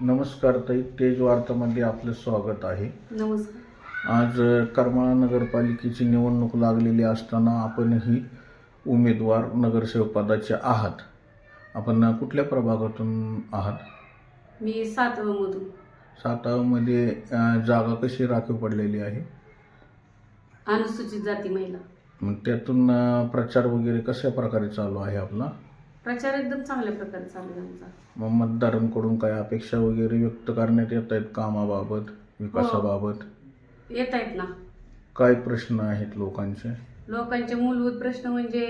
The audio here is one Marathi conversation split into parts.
नमस्कार ताई तेज वार्तामध्ये आपलं स्वागत आहे. नमस्कार. आज करमाळा नगरपालिकेची निवडणूक लागलेली असताना आपणही उमेदवार नगरसेवक पदाचे आहात. आपण कुठल्या प्रभागातून आहात? मी सातवमधून सातारामध्ये अ, जागा कशी राखीव पडलेली आहे? अनुसूचित जाती महिला. मग त्यातून प्रचार वगैरे कशा प्रकारे चालू आहे आपला? प्रचार एकदम चांगल्या प्रकारे चालू आहे आमचा. मग मतदारांकडून काय अपेक्षा वगैरे व्यक्त करण्यात येत आहेत कामाबाबत विकासाबाबत? येत आहेत ना. काय प्रश्न आहेत लोकांचे? लोकांचे मूलभूत प्रश्न म्हणजे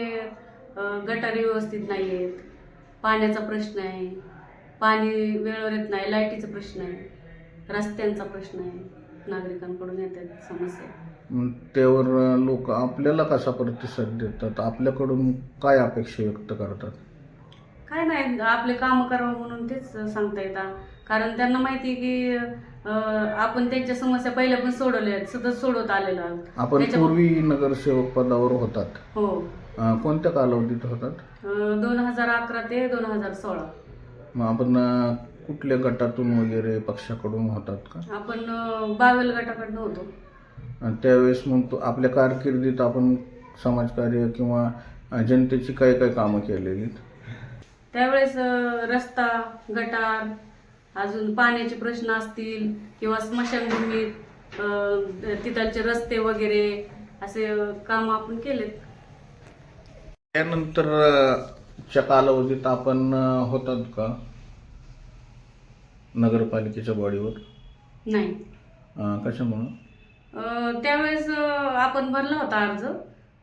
अं, गटारी व्यवस्थित नाही आहेत पाण्याचा प्रश्न आहे पाणी वेळेवर येत नाही लाईटीचा प्रश्न आहे रस्त्यांचा प्रश्न आहे नागरिकांकडून येत आहेत समस्या. मग त्यावर लोक आपल्याला कसा प्रतिसाद देतात? आपल्याकडून काय अपेक्षा व्यक्त करतात? काय नाही आपले कामं करावं म्हणून तेच सांगता येतात. कारण त्यांना माहिती आहे की आपण त्यांच्या समस्या पहिल्या पण सोडवल्या आहेत सतत सोडवत आलेलो आहोत. आपण त्याच्या- पूर्वी नगरसेवक पदावर होतात. हो. अं, कोणत्या कालावधीत होतात? दोन हजार अकरा ते दोन हजार सोळा. मग आपण अं, कुठल्या गटातून वगैरे पक्षाकडून होतात का? आपण अं, बावेल गटाकडनं होतो. आणि त्यावेळेस मग तो आपल्या कारकिर्दीत आपण समाजकार्य किंवा अं, जनतेची काय काय कामं केलेली त्यावेळेस रस्ता गटार अजून पाण्याचे प्रश्न असतील किंवा स्मशानभूमीत तिथलचे रस्ते वगैरे असे काम आपण केलेत. त्यानंतर कालावधीत आपण होतात का? नगरपालिकेच्या बॉडीवर? नाही. कशामुळं? अं, त्यावेळेस अं, आपण भरला होता अर्ज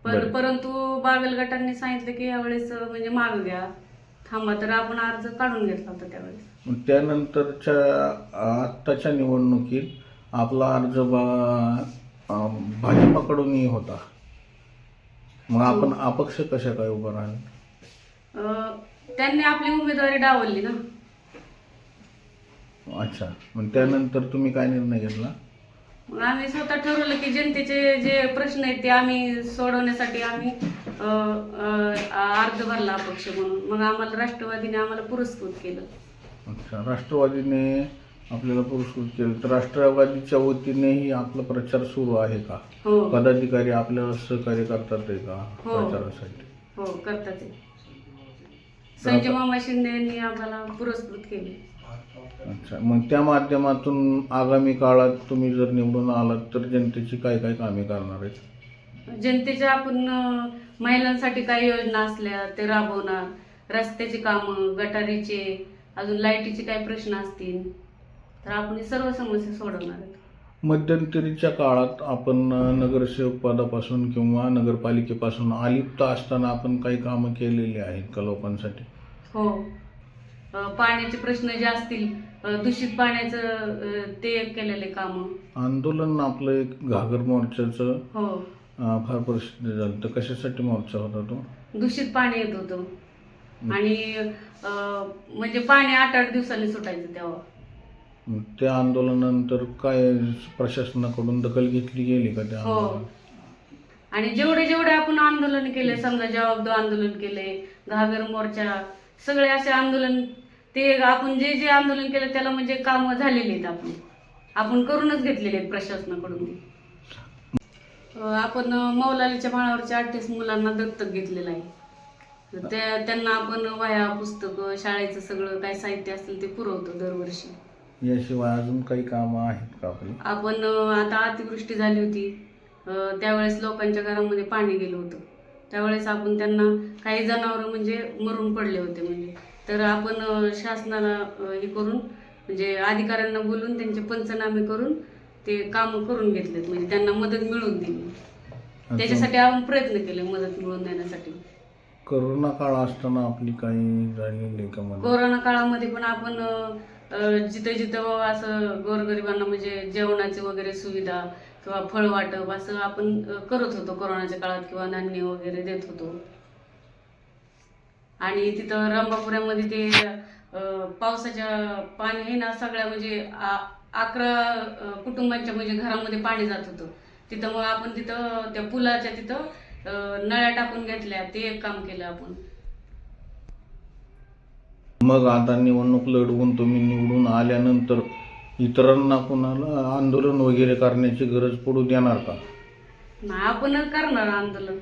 पण बरं. परंतु बावेल गटांनी सांगितलं की यावेळेस अं, म्हणजे माग घ्या. थांबा तर आपण अर्ज काढून घेतला होता त्यावेळेस. मग त्यानंतरच्या आत्ताच्या निवडणुकीत आपला अर्ज बा- अं, भाजपाकडूनही होता. मग आपण अपक्ष कशा काय उभं राहिले? अं, त्यांनी आपली उमेदवारी डावलली ना. अच्छा. मग त्यानंतर तुम्ही काय निर्णय घेतला? मग आम्ही स्वतः ठरवलं की जनतेचे जे प्रश्न आहेत ते आम्ही सोडवण्यासाठी आम्ही अर्ज भरला अपक्ष म्हणून. मग आम्हाला राष्ट्रवादीने आम्हाला पुरस्कृत केलं. अच्छा राष्ट्रवादीने आपल्याला पुरस्कृत केलं. तर राष्ट्रवादीच्या वतीनेही आपला प्रचार सुरू आहे का? हो. पदाधिकारी आपल्याला सहकार्य करतात आहे का हो. प्रचारासाठी? हो करतात ते. संजय मामा शिंदे यांनी आम्हाला पुरस्कृत केले. अच्छा मग त्या माध्यमातून आगामी काळात तुम्ही जर निवडून आलात तर जनतेची काय काय कामे करणार आहेत? जनतेच्या आपण अं, महिलांसाठी काही योजना असल्या ते राबवणार. रस्त्याची कामं गटारीचे अजून लाईटीचे काही प्रश्न असतील तर आपण हे सर्व समस्या सोडवणार आहेत. मध्यंतरीच्या काळात आपण नगरसेवक पदापासून किंवा नगरपालिकेपासून अलिप्त असताना आपण काही कामं केलेली आहेत का लोकांसाठी? हो. अं, पाण्याचे प्रश्न जे असतील अं, दूषित पाण्याचं अं, ते केलेले कामं. आंदोलन आपलं एक घागर मोर्चाचं हो. फार प्रसिद्ध झालं. तर कशासाठी मोर्चा होता तो दूषित पाणी येत होतं. आणि अं, म्हणजे पाणी आठ आठ दिवसांनी सुटायचं तेव्हा. मग त्या आंदोलनानंतर काय प्रशासनाकडून दखल घेतली गेली का त्या हो. आंदोलनात? आणि जेवढे जेवढे आपण आंदोलन केले समजा जवाब दो आंदोलन केले घागर मोर्चा सगळे असे आंदोलन ते आपण जे जे आंदोलन केलं त्याला म्हणजे कामं झालेली आहेत आपण आपण करूनच घेतलेले आहेत प्रशासनाकडून. आपण मौलालीच्या माळावरच्या अठ्ठावीस मुलांना दत्तक घेतलेलं आहे. त्या त्यांना आपण वह्या पुस्तकं शाळेचं सगळं काय साहित्य असेल ते पुरवतो दरवर्षी. याशिवाय अजून काही कामं आहेत का आपली? आपण आता अतिवृष्टी झाली होती. त्यावेळेस लोकांच्या घरामध्ये पाणी गेलं होतं. त्यावेळेस आपण त्यांना काही जनावरं म्हणजे मरून पडले होते म्हणजे. तर आपण शासनाला हे करून म्हणजे अधिकाऱ्यांना बोलून त्यांचे पंचनामे करून ते काम करून घेतलेत म्हणजे त्यांना मदत मिळवून दिली. त्याच्यासाठी आपण प्रयत्न केले मदत मिळवून देण्यासाठी. करोना काळ असताना आपली काही झालेली का कोरोना काळामध्ये पण आपण जिथं जिथं असं गोरगरिबांना म्हणजे जेवणाची वगैरे सुविधा किंवा फळ वाटप असं आपण करत होतो कोरोनाच्या काळात किंवा धान्य वगैरे देत होतो. आणि तिथं रंबापुऱ्यामध्ये ते पावसाच्या पाणी आहे ना सगळ्या म्हणजे अकरा कुटुंबांच्या म्हणजे घरामध्ये पाणी जात होतं. तिथं मग आपण तिथं त्या पुलाच्या तिथं नळ्या टाकून घेतल्या. ते एक काम केलं आपण. मग आता निवडणूक लढवून तुम्ही निवडून आल्यानंतर इतरांना कुणाला आंदोलन वगैरे करण्याची गरज पडू देणार का? नाही आपणच करणार आंदोलन.